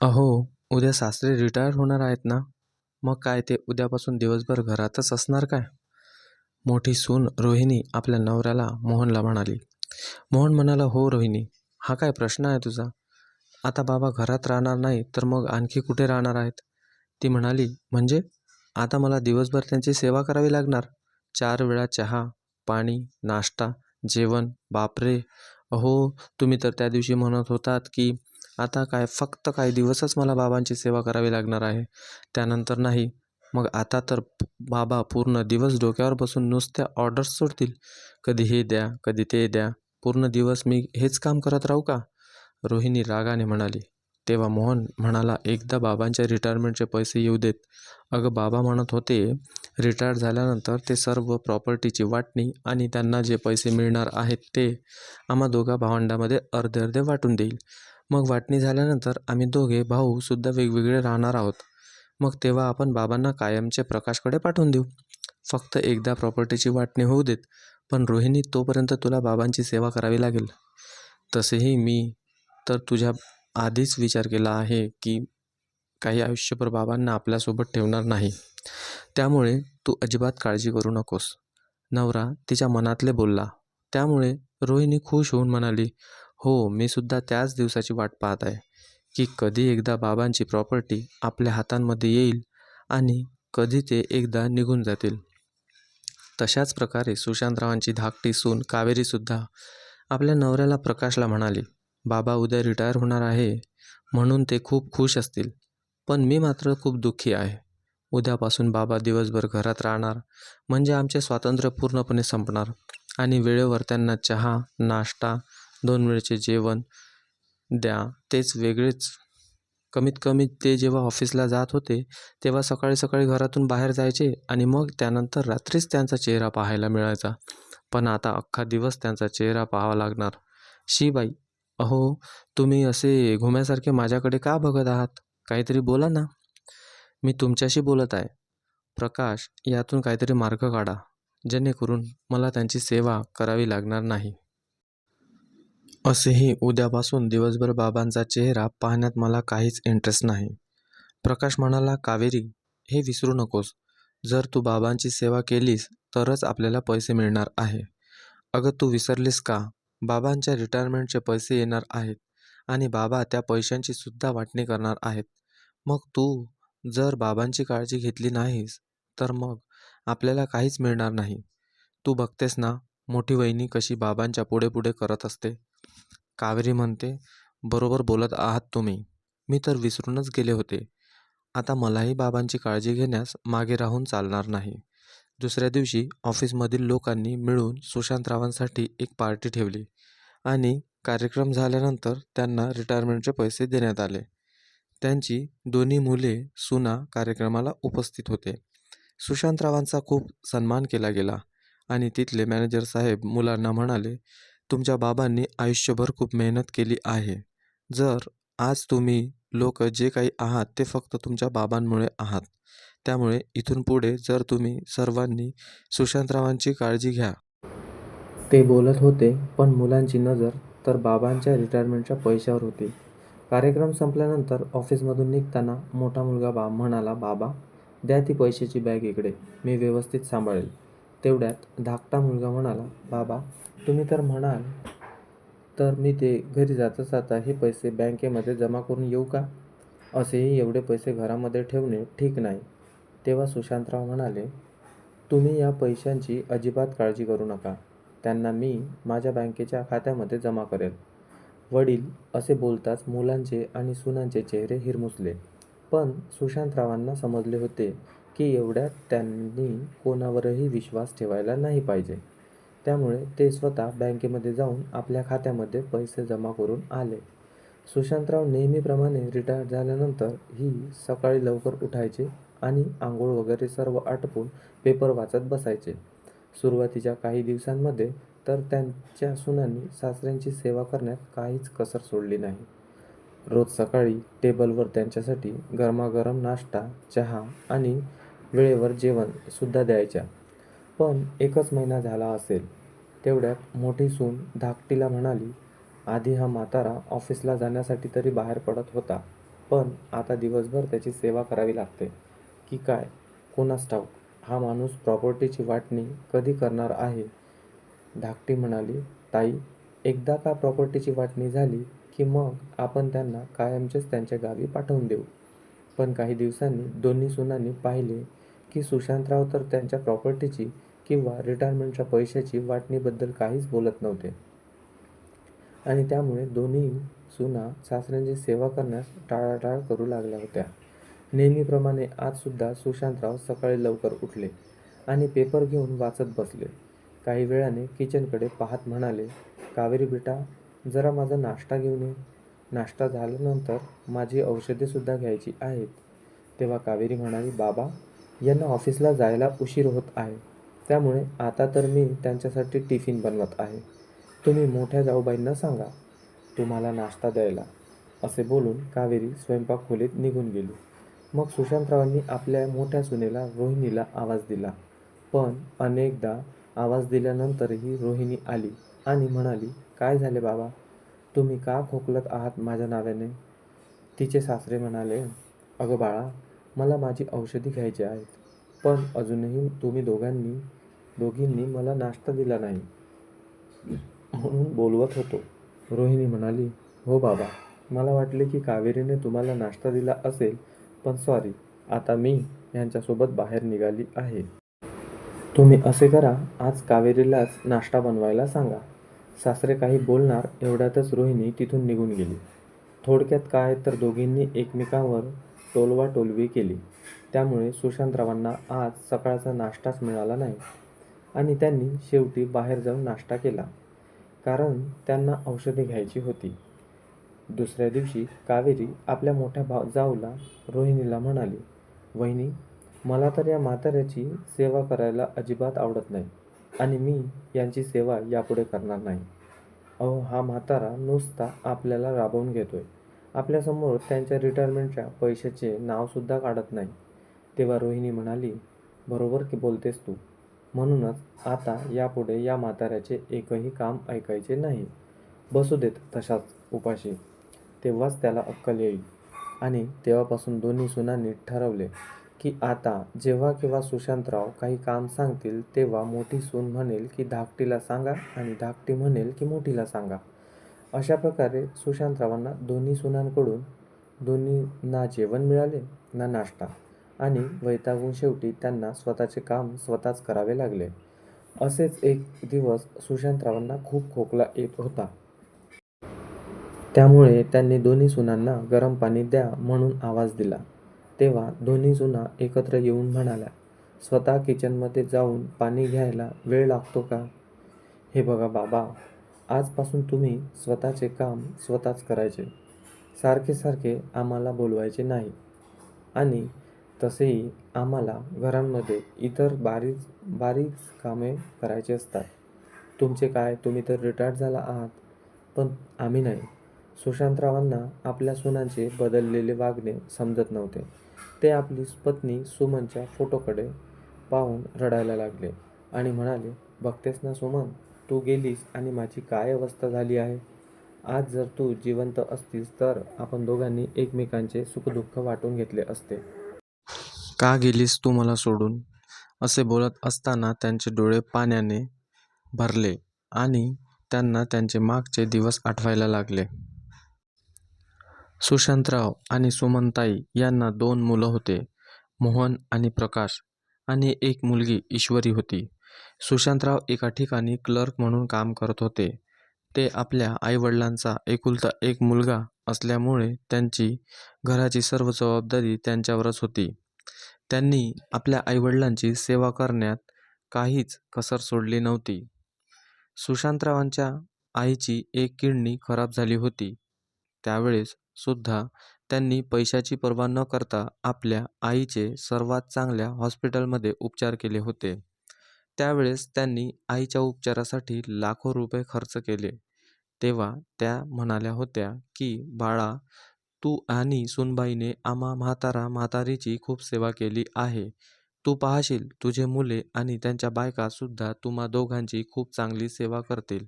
अहो उद्या सासरे रिटायर होणार आहेत ना? मग काय ते उद्यापासून दिवसभर घरातच असणार काय? मोठी सून रोहिणी आपल्या नवऱ्याला मोहनला म्हणाली. मोहन म्हणाला हो रोहिणी हा काय प्रश्न आहे तुझा? आता बाबा घरात राहणार नाही तर मग आणखी कुठे राहणार आहेत? ती म्हणाली म्हणजे? आता मला दिवसभर त्यांची सेवा करावी लागणार? चार वेळा चहा पाणी नाश्ता जेवण बापरे! अहो तुम्ही तर त्या दिवशी म्हणत होतात की आता काय फक्त काही दिवसच मला बाबांची सेवा करावी लागणार आहे. त्यानंतर नाही मग आता तर बाबा पूर्ण दिवस डोक्यावर बसून नुसत्या ऑर्डर्स सोडतील. कधी हे द्या कधी ते द्या पूर्ण दिवस मी हेच काम करत राहू का? रोहिणी रागाने म्हणाली. तेव्हा मोहन म्हणाला एकदा बाबांच्या रिटायरमेंटचे पैसे येऊ देत. अगं बाबा म्हणत होते रिटायर झाल्यानंतर ते सर्व प्रॉपर्टीची वाटणी आणि त्यांना जे पैसे मिळणार आहेत ते आम्हा दोघा भावंडामध्ये अर्धे अर्धे वाटून देईल. मग वाटणी झाल्यानंतर आम्ही दोघे भाऊसुद्धा वेगवेगळे राहणार आहोत. मग तेव्हा आपण बाबांना कायमचे प्रकाशकडे पाठवून देऊ. फक्त एकदा प्रॉपर्टीची वाटणी होऊ देत पण रोहिणी तोपर्यंत तुला बाबांची सेवा करावी लागेल. तसेही मी तर तुझ्या आधीच विचार केला आहे की काही आयुष्यभर बाबांना आपल्यासोबत ठेवणार नाही. त्यामुळे तू अजिबात काळजी करू नकोस. नवरा तिच्या मनातले बोलला. त्यामुळे रोहिणी खुश होऊन म्हणाली हो मी सुद्धा त्याच दिवसाची वाट पाहत आहे की कधी एकदा बाबांची प्रॉपर्टी आपल्या हातांमध्ये येईल आणि कधी ते एकदा निघून जातील. तशाच प्रकारे सुशांतरावांची धाकटी सून कावेरीसुद्धा आपल्या नवऱ्याला प्रकाशला म्हणाली बाबा उद्या रिटायर होणार आहे म्हणून ते खूप खुश असतील पण मी मात्र खूप दुःखी आहे. उद्यापासून बाबा दिवसभर घरात राहणार म्हणजे आमचे स्वातंत्र्य पूर्णपणे संपणार आणि वेळेवर त्यांना चहा नाश्ता दोन वेळचे जेवण द्या. तेच वेगळेच. कमीत कमी ते जेव्हा ऑफिसला जात होते तेव्हा सकाळी सकाळी घरातून बाहेर जायचे आणि मग त्यानंतर रात्रीच त्यांचा चेहरा पाहायला मिळायचा. पण आता अख्खा दिवस त्यांचा चेहरा पाहावा लागणार. शी बाई अहो तुम्ही असे घुम्यासारखे माझ्याकडे का बघत आहात? काहीतरी बोला ना. मी तुमच्याशी बोलत आहे. प्रकाश यातून काहीतरी मार्ग काढा. जेणेकरून मला त्यांची सेवा करावी लागणार नाही. असेही उद्यापासून दिवसभर बाबांचा चेहरा पाहण्यात मला काहीच इंटरेस्ट नाही. प्रकाश म्हणाला कावेरी हे विसरू नकोस. जर तू बाबांची सेवा केलीस तरच आपल्याला पैसे मिळणार आहे. अगं तू विसरलीस का? बाबांच्या रिटायरमेंटचे पैसे येणार आहेत आणि बाबा त्या पैशांची सुद्धा वाटणी करणार आहेत. मग तू जर बाबांची काळजी घेतली नाहीस तर मग आपल्याला काहीच मिळणार नाही. तू बघतेस ना मोठी वहिनी कशी बाबांच्या पुढे पुढे करत असते. कावेरी म्हणते बरोबर बोलत आहात तुम्ही. मी तर विसरूनच गेले होते. आता मलाही बाबांची काळजी घेण्यास मागे राहून चालणार नाही. दुसऱ्या दिवशी ऑफिसमधील लोकांनी मिळून सुशांतरावांसाठी एक पार्टी ठेवली आणि कार्यक्रम झाल्यानंतर त्यांना रिटायरमेंटचे पैसे देण्यात आले. त्यांची दोन्ही मुले सुना कार्यक्रमाला उपस्थित होते. सुशांतरावांचा खूप सन्मान केला गेला आणि तिथले मॅनेजर साहेब मुलांना म्हणाले तुमच्या बाबांनी आयुष्यभर खूप मेहनत केली आहे. जर आज तुम्ही लोक जे काही आहात ते फक्त तुमच्या बाबांमुळे आहात. त्यामुळे इथून पुढे जर तुम्ही सर्वांनी सुशांतरावांची काळजी घ्या. ते बोलत होते पण मुलांची नजर तर बाबांच्या रिटायरमेंटच्या पैशावर होती. कार्यक्रम संपल्यानंतर ऑफिसमधून निघताना मोठा मुलगा बा म्हणाला बाबा द्या ती पैशाची बॅग इकडे मी व्यवस्थित सांभाळेल. तेवढ्यात धाकटा मुलगा म्हणाला बाबा तुम्ही तर म्हणाल तर मी ते घरी जाता जाता हे पैसे बँकेमध्ये जमा करून येऊ का? असेही एवढे पैसे घरामध्ये ठेवणे ठीक नाही. तेव्हा सुशांतराव म्हणाले तुम्ही या पैशांची अजिबात काळजी करू नका. त्यांना मी माझ्या बँकेच्या खात्यामध्ये जमा करेल. वडील असे बोलताच मुलांचे आणि सुनांचे चेहरे हिरमुसले. पण सुशांतरावांना समजले होते की एवढ्यात त्यांनी कोणावरही विश्वास ठेवायला नाही पाहिजे. त्यामुळे ते स्वतः बँकेमध्ये जाऊन आपल्या खात्यामध्ये पैसे जमा करून आले. सुशांतराव नेहमीप्रमाणे रिटायर झाल्यानंतर ही सकाळी लवकर उठायचे आणि आंघोळ वगैरे सर्व आटपून पेपर वाचत बसायचे. सुरुवातीच्या काही दिवसांमध्ये तर त्यांच्या सुनांनी सासऱ्यांची सेवा करण्यात काहीच कसर सोडली नाही. रोज सकाळी टेबलवर त्यांच्यासाठी गरमागरम नाश्ता चहा आणि वेळेवर जेवणसुद्धा द्यायच्या. पण एकच महिना झाला असेल. तेवढ्यात मोठी सून धाकटीला म्हणाली आधी हा म्हातारा ऑफिसला जाण्यासाठी तरी बाहेर पडत होता पण आता दिवसभर त्याची सेवा करावी लागते. की काय? कुणास ठाऊक हा माणूस प्रॉपर्टीची वाटणी कधी करणार आहे? धाकटी म्हणाली ताई एकदा का प्रॉपर्टीची वाटणी झाली की मग आपण त्यांना कायमचेच त्यांच्या गावी पाठवून देऊ. पण काही दिवसांनी दोन्ही सुनांनी पाहिले की सुशांतराव तर त्यांच्या प्रॉपर्टीची किंवा रिटायरमेंटच्या पैशाची वाटणीबद्दल काहीच बोलत नव्हते. आणि त्यामुळे दोन्ही सुना सासऱ्यांची सेवा करण्यास टाळाटाळ करू लागल्या होत्या. नेहमीप्रमाणे आजसुद्धा सुशांतराव सकाळी लवकर उठले आणि पेपर घेऊन वाचत बसले. काही वेळाने किचनकडे पाहत म्हणाले कावेरी बेटा जरा माझा नाश्ता घेऊन ये. नाश्ता झाल्यानंतर माझी औषधेसुद्धा घ्यायची आहेत. तेव्हा कावेरी म्हणाली बाबा यांना ऑफिसला जायला उशीर होत आहे. त्यामुळे आता तर मी त्यांच्यासाठी टिफिन बनवत आहे. तुम्ही मोठ्या जाऊबाईंना सांगा तुम्हाला नाश्ता द्यायला. असे बोलून कावेरी स्वयंपाक खोलीत निघून गेली. मग सुशांतरावांनी आपल्या मोठ्या सुनेला रोहिणीला आवाज दिला. पण अनेकदा आवाज दिल्यानंतरही रोहिणी आली आणि म्हणाली काय झाले बाबा? तुम्ही का खोकलत आहात माझ्या नावाने? तिचे सासरे म्हणाले अगं बाळा मला माझी औषधी घ्यायची आहेत. पण अजूनही तुम्ही दोघांनी दोघींनी मला नाश्ता दिला नाही. म्हणून बोलवत होतो. रोहिणी म्हणाली हो बाबा मला वाटले की कावेरीने तुम्हाला नाश्ता दिला असेल पण सॉरी आता मी यांच्यासोबत बाहेर निघाली आहे. तुम्ही असे करा आज कावेरीलाच नाश्ता बनवायला सांगा. सासरे काही बोलणार एवढ्यातच रोहिणी तिथून निघून गेली. थोडक्यात काय तर दोघींनी एकमेकांवर टोलवाटोलवी केली. त्यामुळे सुशांतरावांना आज सकाळचा नाश्ताच मिळाला नाही आणि त्यांनी शेवटी बाहेर जाऊन नाश्ता केला. कारण त्यांना औषधे घ्यायची होती. दुसऱ्या दिवशी कावेरी आपल्या मोठ्या भाव जाऊला रोहिणीला म्हणाली वहिनी मला तर या म्हाताऱ्याची सेवा करायला अजिबात आवडत नाही आणि मी यांची सेवा यापुढे करणार नाही. अहो हा म्हातारा नुसता आपल्याला राबवून घेतोय. आपल्यासमोर त्यांच्या रिटायरमेंटच्या पैशाचे नावसुद्धा काढत नाही. तेव्हा रोहिणी म्हणाली बरोबर की बोलतेस तू? म्हणूनच आता यापुढे या म्हाताऱ्याचे एकही काम ऐकायचे नाही. बसू देत तशाच उपाशी. तेव्हाच त्याला अक्कल येईल. आणि तेव्हापासून दोन्ही सुनांनी ठरवले की आता जेव्हा केव्हा सुशांतराव काही काम सांगतील तेव्हा मोठी सून म्हणेल की धाकटीला सांगा आणि धाकटी म्हणेल की मोठीला सांगा. अशा प्रकारे सुशांतरावांना दोन्ही सुनांकडून दोन्ही ना जेवण मिळाले ना नाश्ता. आणि वैतागून शेवटी त्यांना स्वतःचे काम स्वतःच करावे लागले. असेच एक दिवस सुशांतरावांना खूप खोकला येत होता. त्यामुळे त्यांनी दोन्ही सुनांना गरम पाणी द्या म्हणून आवाज दिला. तेव्हा दोन्ही सुना एकत्र येऊन म्हणाल्या स्वतः किचनमध्ये जाऊन पाणी घ्यायला वेळ लागतो का? हे बघा बाबा आजपासून तुम्ही स्वतःचे काम स्वतःच करायचे. सारखे सारखे आम्हाला बोलवायचे नाही. आणि तसेही आम्हाला घरांमध्ये इतर बारीक बारीक कामे करायची असतात. तुमचे काय? तुम्ही तर रिटायर्ड झाला आहात. पण आम्ही नाही. सुशांतरावांना आपल्या सुनांचे बदललेले वागणे समजत नव्हते. ते आपली पत्नी सुमनच्या फोटोकडे पाहून रडायला लागले आणि म्हणाले बघतेस ना सुमन तू गेलीस आणि माझी काय अवस्था झाली आहे? आज जर तू जिवंत असतीस तर आपण दोघांनी एकमेकांचे सुखदुःख वाटून घेतले असते. का गेलीस तू मला सोडून? असे बोलत असताना त्यांचे डोळे पाण्याने भरले आणि त्यांना त्यांचे मागचे दिवस आठवायला लागले. सुशांतराव आणि सुमनताई यांना दोन मुलं होते मोहन आणि प्रकाश आणि एक मुलगी ईश्वरी होती. सुशांतराव एका ठिकाणी क्लर्क म्हणून काम करत होते. ते आपल्या आईवडिलांचा एकुलता एक मुलगा असल्यामुळे त्यांची घराची सर्व जबाबदारी त्यांच्यावरच होती. त्यांनी आपल्या आईवडिलांची सेवा करण्यात काहीच कसर सोडली नव्हती. सुशांतरावांच्या आईची एक किडनी खराब झाली होती. त्यावेळेस सुद्धा त्यांनी पैशाची पर्वा न करता आपल्या आईचे सर्वात चांगल्या हॉस्पिटलमध्ये उपचार केले होते. त्यावेळेस त्यांनी आईच्या उपचारासाठी लाखो रुपये खर्च केले. तेव्हा त्या म्हणाल्या होत्या की बाळा तू आणि सुनबाईने आम्हा म्हातारा म्हातारीची खूप सेवा केली आहे. तू पाहशील तुझे मुले आणि त्यांच्या बायका सुद्धा तुम्हा दोघांची खूप चांगली सेवा करतील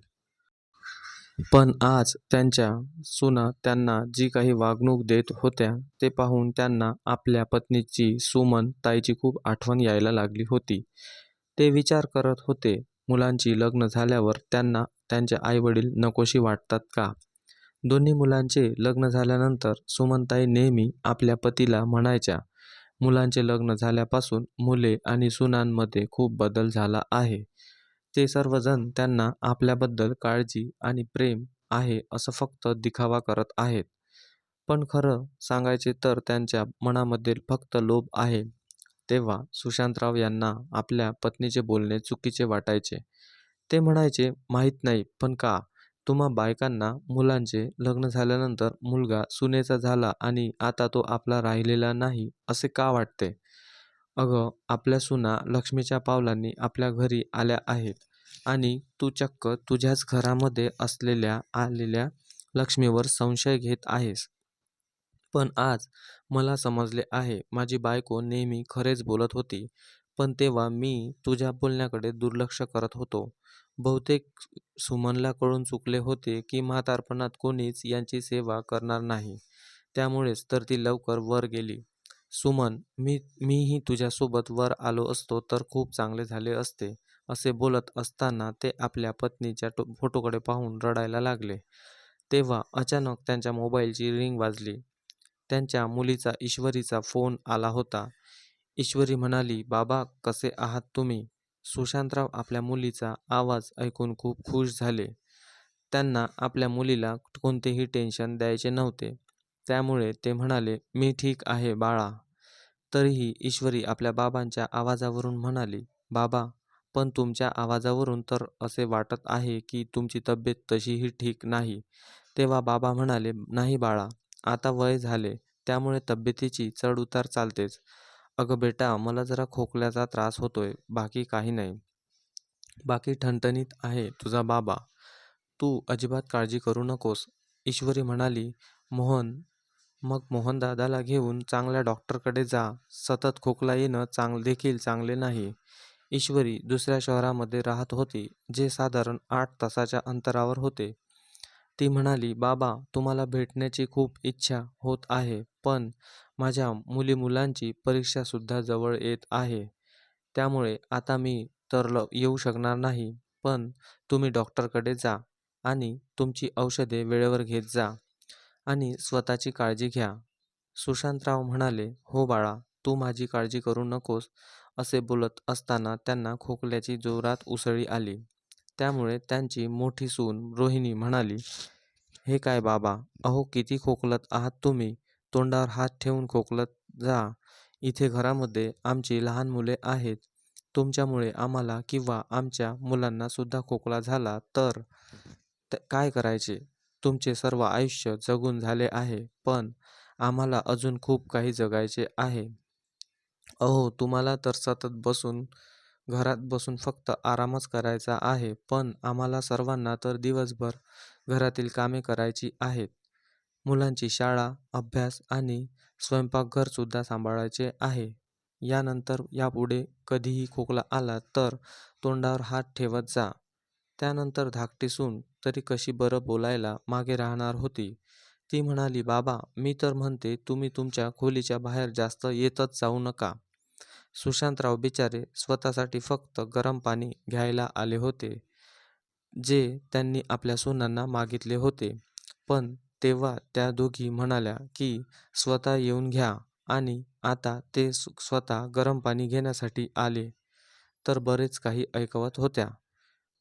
पण आज त्यांच्या सुना त्यांना जी काही वागणूक देत होत्या ते पाहून त्यांना आपल्या पत्नीची सुमन ताईची खूप आठवण यायला लागली होती. ते विचार करत होते. मुलांची लग्न झाल्यावर त्यांना त्यांचे आईवडील नकोशी वाटतात का? दोन्ही मुलांचे लग्न झाल्यानंतर सुमनताई नेहमी आपल्या पतीला म्हणायच्या मुलांचे लग्न झाल्यापासून मुले आणि सुनांमध्ये खूप बदल झाला आहे. ते सर्वजण त्यांना आपल्याबद्दल काळजी आणि प्रेम आहे असं फक्त दिखावा करत आहेत. पण खरं सांगायचे तर त्यांच्या मनामध्ये फक्त लोभ आहे. तेव्हा सुशांतराव यांना आपल्या पत्नीचे बोलणे चुकीचे वाटायचे. ते म्हणायचे माहीत नाही पण का? तुम्हा बायकांना मुलांचे लग्न झाल्यानंतर मुलगा सुनेचा झाला आणि आता तो आपला राहिलेला नाही असे का वाटते? अगं आपल्या सुना लक्ष्मीच्या पावलांनी आपल्या घरी आल्या आहेत आणि तू चक्क तुझ्याच घरामध्ये असलेल्या आलेल्या लक्ष्मीवर संशय घेत आहेस. पण आज मला समजले आहे माझी बायको नेहमी खरेच बोलत होती पण तेव्हा मी तुझ्या बोलण्याकडे दुर्लक्ष करत होतो. बहुतेक सुमनला कळून चुकले होते की म्हातारपणात कोणीच यांची सेवा करणार नाही. त्यामुळेच तर ती लवकर वर गेली. सुमन मी मीही तुझ्यासोबत वर आलो असतो तर खूप चांगले झाले असते असे बोलत असताना ते आपल्या पत्नीच्या टो फोटोकडे पाहून रडायला लागले. तेव्हा अचानक त्यांच्या मोबाईलची रिंग वाजली. त्यांच्या मुलीचा ईश्वरीचा फोन आला होता. ईश्वरी म्हणाली बाबा कसे आहात तुम्ही? सुशांतराव आपल्या मुलीचा आवाज ऐकून खूप खुश झाले. त्यांना आपल्या मुलीला कोणतेही टेन्शन द्यायचे नव्हते. त्यामुळे ते म्हणाले मी ठीक आहे बाळा. तरीही ईश्वरी आपल्या बाबांच्या आवाजावरून म्हणाली बाबा पण तुमच्या आवाजावरून तर असे वाटत आहे की तुमची तब्येत तशीही ठीक नाही. तेव्हा बाबा म्हणाले नाही बाळा आता वय झाले त्यामुळे तब्येतीची चढउतार चालतेच. अगं बेटा मला जरा खोकल्याचा त्रास होतोय बाकी काही नाही. बाकी ठणठणीत आहे तुझा बाबा. तू अजिबात काळजी करू नकोस ईश्वरी म्हणाली. मोहन मग मोहनदादाला घेऊन चांगल्या डॉक्टरकडे जा. सतत खोकला येणं चांग देखील चांगले नाही. ईश्वरी दुसऱ्या शहरामध्ये राहत होती जे साधारण आठ तासाच्या अंतरावर होते. ती म्हणाली बाबा तुम्हाला भेटण्याची खूप इच्छा होत आहे पण माझ्या मुली मुलांची परीक्षासुद्धा जवळ येत आहे. त्यामुळे आता मी तर ल येऊ शकणार नाही पण तुम्ही डॉक्टरकडे जा आणि तुमची औषधे वेळेवर घेत जा आणि स्वतःची काळजी घ्या. सुशांतराव म्हणाले हो बाळा तू माझी काळजी करू नकोस असे बोलत असताना त्यांना खोकल्याची जोरात उसळी आली. त्यामुळे त्यांची मोठी सून रोहिणी म्हणाली हे काय बाबा अहो किती खोकलत आहात तुम्ही तोंडावर हात ठेवून खोकलत जा. इथे घरामध्ये आमची लहान मुले आहेत. तुमच्यामुळे आम्हाला किंवा आमच्या मुलांना सुद्धा खोकला झाला तर त- काय करायचे? तुमचे सर्व आयुष्य जगून झाले आहे पण आम्हाला अजून खूप काही जगायचे आहे. अहो तुम्हाला तर सतत बसून घरात बसून फक्त आरामच करायचा आहे पण आम्हाला सर्वांना तर दिवसभर घरातील कामे करायची आहेत. मुलांची शाळा अभ्यास आणि स्वयंपाकघरसुद्धा सांभाळायचे आहे. यानंतर यापुढे कधीही खोकला आला तर तोंडावर हात ठेवत जा. त्यानंतर धाकटी सून तरी कशी बरं बोलायला मागे राहणार होती? ती म्हणाली बाबा मी तर म्हणते तुम्ही तुमच्या खोलीच्या बाहेर जास्त येतच जाऊ नका. सुशांतराव बिचारे स्वतःसाठी फक्त गरम पाणी घ्यायला आले होते जे त्यांनी आपल्या सुनांना मागितले होते. पण तेव्हा त्या दोघी म्हणाल्या की स्वतः येऊन घ्या आणि आता ते स्वतः गरम पाणी घेण्यासाठी आले. तर बरेच काही ऐकवत होत्या.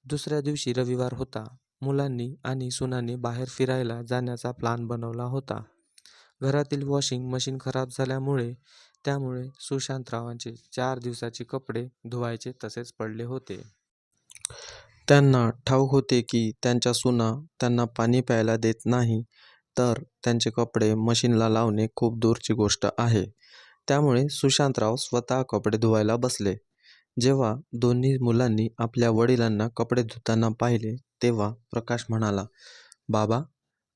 दुसऱ्या दिवशी रविवार होता. मुलांनी आणि सुनांनी बाहेर फिरायला जाण्याचा प्लान बनवला होता. घरातील वॉशिंग मशीन खराब झाल्यामुळे त्यामुळे सुशांतरावांचे चार दिवसाचे कपडे धुवायचे तसेच पडले होते. त्यांना ठाऊक होते की त्यांच्या सुना त्यांना पाणी प्यायला देत नाही तर त्यांचे कपडे मशीनला लावणे खूप दूरची गोष्ट आहे. त्यामुळे सुशांतराव स्वतः कपडे धुवायला बसले. जेव्हा दोन्ही मुलांनी आपल्या वडिलांना कपडे धुताना पाहिले तेव्हा प्रकाश म्हणाला बाबा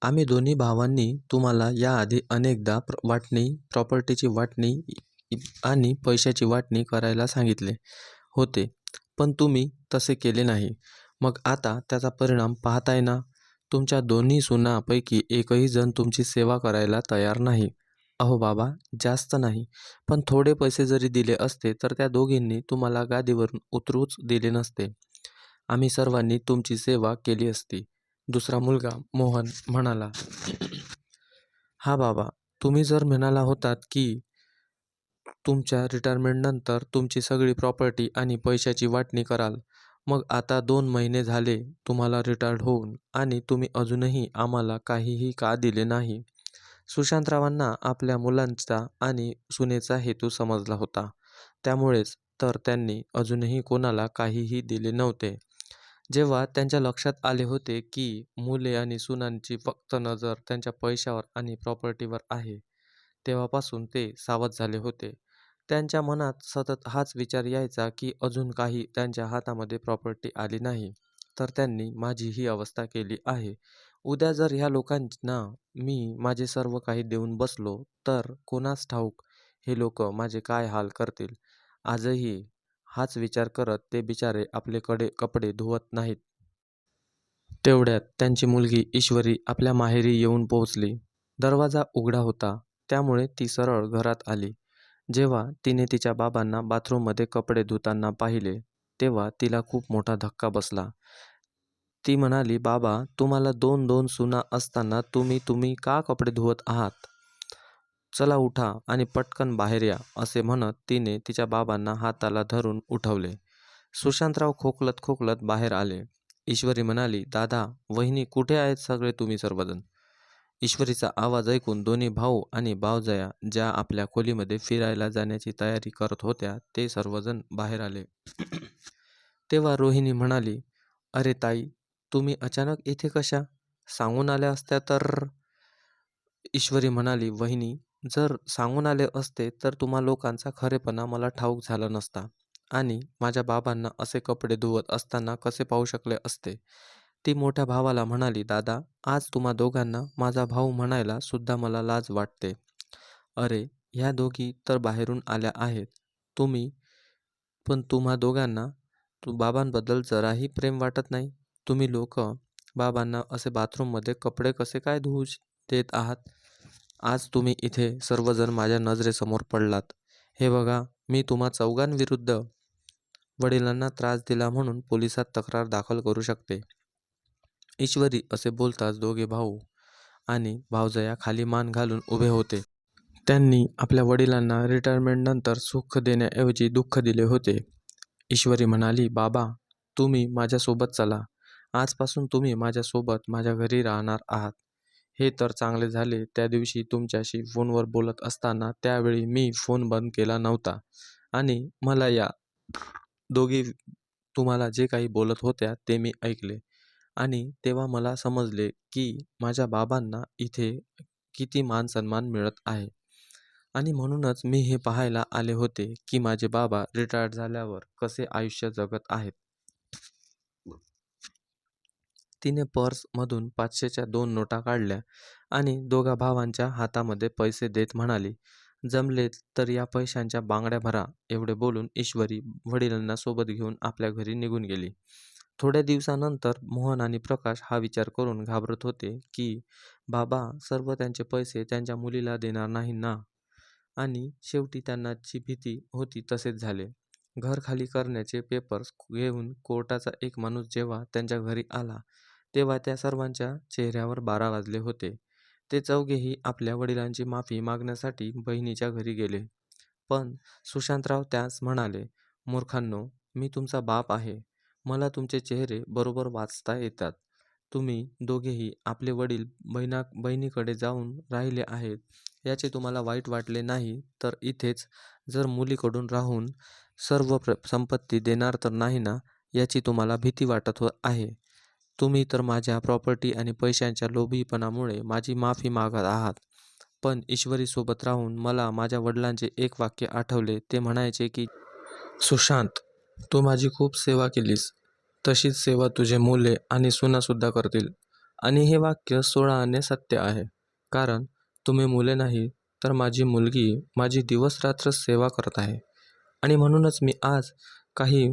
आम्ही दोन्ही भावांनी तुम्हाला याआधी अनेकदा प्र वाटणी प्रॉपर्टीची वाटणी आणि पैशाची वाटणी करायला सांगितले होते. पण तुम्ही तसे केले नाही. मग आता त्याचा परिणाम पाहताय ना? तुमच्या दोन्ही सुनापैकी एकही जण तुमची सेवा करायला तयार नाही. अहो बाबा जास्त नाही. पण थोडे पैसे जरी दिले असते तर त्या दोघींनी तुम्हाला गादीवरून उतरूच दिले नसते. आम्ही सर्वांनी तुमची सेवा केली असती. दुसरा मुलगा मोहन म्हणाला हा बाबा तुम्ही जर म्हणाला होतात की तुमच्या रिटायरमेंटनंतर तुमची सगळी प्रॉपर्टी आणि पैशाची वाटणी कराल मग आता दोन महिने झाले तुम्हाला रिटायर्ड होऊन आणि तुम्ही अजूनही आम्हाला काहीही का दिले नाही? सुशांतरावांना आपल्या मुलांचा आणि सुनेचा हेतू समजला होता. त्यामुळेच तर त्यांनी अजूनही कोणाला काहीही दिले नव्हते. जेव्हा त्यांच्या लक्षात आले होते की मुले आणि सुनांची फक्त नजर त्यांच्या पैशावर आणि प्रॉपर्टीवर आहे तेव्हापासून ते सावध झाले होते. त्यांच्या मनात सतत हाच विचार यायचा की अजून काही त्यांच्या हातामध्ये प्रॉपर्टी आली नाही तर त्यांनी माझी ही अवस्था केली आहे. उद्या जर ह्या लोकांना मी माझे सर्व काही देऊन बसलो तर कोणास ठाऊक हे लोक माझे काय हाल करतील? आजही हाच विचार करत ते बिचारे आपले कडे कपडे धुवत नाहीत. तेवढ्यात त्यांची मुलगी ईश्वरी आपल्या माहेरी येऊन पोहोचली. दरवाजा उघडा होता. त्यामुळे ती सरळ घरात आली. जेव्हा तिने तिच्या बाबांना बाथरूममध्ये कपडे धुताना पाहिले तेव्हा तिला खूप मोठा धक्का बसला. ती म्हणाली बाबा तुम्हाला दोन दोन सुना असताना तुम्ही तुम्ही का कपडे धुवत आहात? चला उठा आणि पटकन बाहेर या असे म्हणत तिने तिच्या बाबांना हाताला धरून उठवले. सुशांतराव खोकलत खोकलत बाहेर आले. ईश्वरी म्हणाली दादा वहिनी कुठे आहेत सगळे तुम्ही सर्वजण? ईश्वरीचा आवाज ऐकून दोन्ही भाऊ आणि भावजया ज्या आपल्या खोलीमध्ये फिरायला जाण्याची तयारी करत होत्या ते सर्वजण बाहेर आले. तेव्हा रोहिणी म्हणाली अरे ताई तुम्ही अचानक इथे कशा? सांगून आल्या असत्या तर. ईश्वरी म्हणाली वहिनी जर सांगून आले असते तर तुम्हा लोकांचा खरेपणा मला ठाऊक झाला नसता. आणि माझ्या बाबांना असे कपडे धुवत असताना कसे पाहू शकले असते? ती मोठ्या भावाला म्हणाली दादा आज तुम्हा दोघांना माझा भाऊ म्हणायला सुद्धा मला लाज वाटते. अरे ह्या दोघी तर बाहेरून आल्या आहेत. तुम्ही पण तुम्हा दोघांना तू बाबांबद्दल जराही प्रेम वाटत नाही. तुम्ही लोक बाबांना असे बाथरूममध्ये कपडे कसे काय धुवू देत आहात? आज तुम्ही इथे सर्वजण माझ्या नजरेसमोर पडलात. हे बघा मी तुम्हा चौघांविरुद्ध वडिलांना त्रास दिला म्हणून पोलिसात तक्रार दाखल करू शकते. ईश्वरी असे बोलताच दोघे भाऊ आणि भावजया खाली मान घालून उभे होते. त्यांनी आपल्या वडिलांना रिटायरमेंटनंतर सुख देण्याऐवजी दुःख दिले होते. ईश्वरी म्हणाली बाबा तुम्ही माझ्यासोबत चला. आजपासून तुम्ही माझ्यासोबत माझ्या घरी राहणार आहात. हे तर चांगले झाले. त्या दिवशी तुमच्याशी फोनवर बोलत असताना त्यावेळी मी फोन बंद केला नव्हता. आणि मला या दोघी तुम्हाला जे काही बोलत होत्या ते मी ऐकले. आणि तेव्हा मला समजले की माझ्या बाबांना इथे किती मान सन्मान मिळत आहे. आणि म्हणूनच मी हे पाहायला आले होते की माझे बाबा रिटायर्ड झाल्यावर कसे आयुष्य जगत आहेत. तिने पर्समधून पाचशेच्या दोन नोटा काढल्या आणि दोघा भावांच्या हातामध्ये पैसे देत म्हणाली जमले तर या पैशांच्या बांगड्या भरा एवढे बोलून ईश्वरी वडिलांना सोबत घेऊन आपल्या घरी निघून गेली. थोड्या दिवसानंतर मोहन आणि प्रकाश हा विचार करून घाबरत होते की बाबा सर्व त्यांचे पैसे त्यांच्या मुलीला देणार नाही ना? आणि शेवटी त्यांना जी भीती होती तसेच झाले. घर खाली करण्याचे पेपर्स घेऊन कोर्टाचा एक माणूस जेव्हा त्यांच्या घरी आला तेव्हा त्या सर्वांच्या चेहऱ्यावर बारा वाजले होते. ते चौघेही आपल्या वडिलांची माफी मागण्यासाठी बहिणीच्या घरी गेले. पण सुशांतराव त्यास म्हणाले मूर्खांनो मी तुमचा बाप आहे. मला तुमचे चेहरे बरोबर वाचता येतात. तुम्ही दोघेही आपले वडील बहिणा बहिणीकडे जाऊन राहिले आहेत. याचे तुम्हाला वाईट वाटले नाही तर इथेच जर मुलीकडून राहून सर्व प्र संपत्ती देणार तर नाही ना? याची तुम्हाला भीती वाटत हो आहे. तुम्ही तर माझ्या प्रॉपर्टी आणि पैशांच्या लोभीपणामुळे माझी माफी मागत आहात. पण ईश्वरीसोबत राहून मला माझ्या वडिलांचे एक वाक्य आठवले. ते म्हणायचे की सुशांत तू माझी खूप सेवा केलीस. तशीच सेवा तुझे मुले आणि सुनासुद्धा करतील. आणि हे वाक्य सोळाने सत्य आहे. कारण तुम्ही मुले नाही तर माझी मुलगी माझी दिवसरात्र सेवा करत आहे. आणि म्हणूनच मी आज काही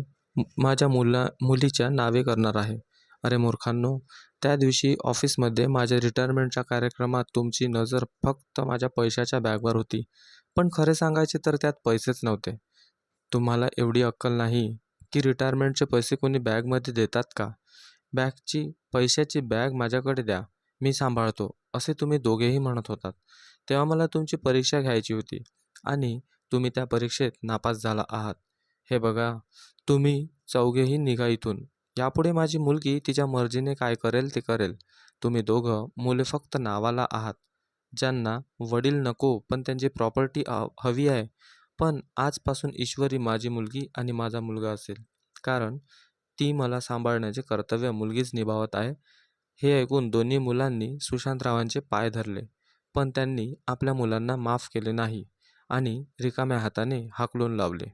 माझ्या मुला मुलीच्या नावे करणार आहे. अरे मूर्खांनो त्या दिवशी ऑफिसमध्ये माझ्या रिटायरमेंटच्या कार्यक्रमात तुमची नजर फक्त माझ्या पैशाच्या बॅगवर होती. पण खरे सांगायचे तर त्यात पैसेच नव्हते. तुम्हाला एवढी अक्कल नाही की रिटायरमेंटचे पैसे कोणी बॅगमध्ये देतात का? बॅगची पैशाची बॅग माझ्याकडे द्या मी सांभाळतो असे तुम्ही दोघेही म्हणत होतात. तेव्हा मला तुमची परीक्षा घ्यायची होती आणि तुम्ही त्या परीक्षेत नापास झाला आहात. हे बघा तुम्ही चौघेही निघा इथून. यापुढे माझी मुलगी तिच्या मर्जीने काय करेल ते करेल. तुम्ही दोघं मुले फक्त नावाला आहात. ज्यांना वडील नको पण त्यांची प्रॉपर्टी हवी आहे. पण आजपासून ईश्वरी माझी मुलगी आणि माझा मुलगा असेल. कारण ती मला सांभाळण्याचे कर्तव्य मुलगीच निभावत आहे. हे ऐकून दोन्ही मुलांनी सुशांतरावांचे पाय धरले. पण त्यांनी आपल्या मुलांना माफ केले नाही आणि रिकाम्या हाताने हाकलून लावले.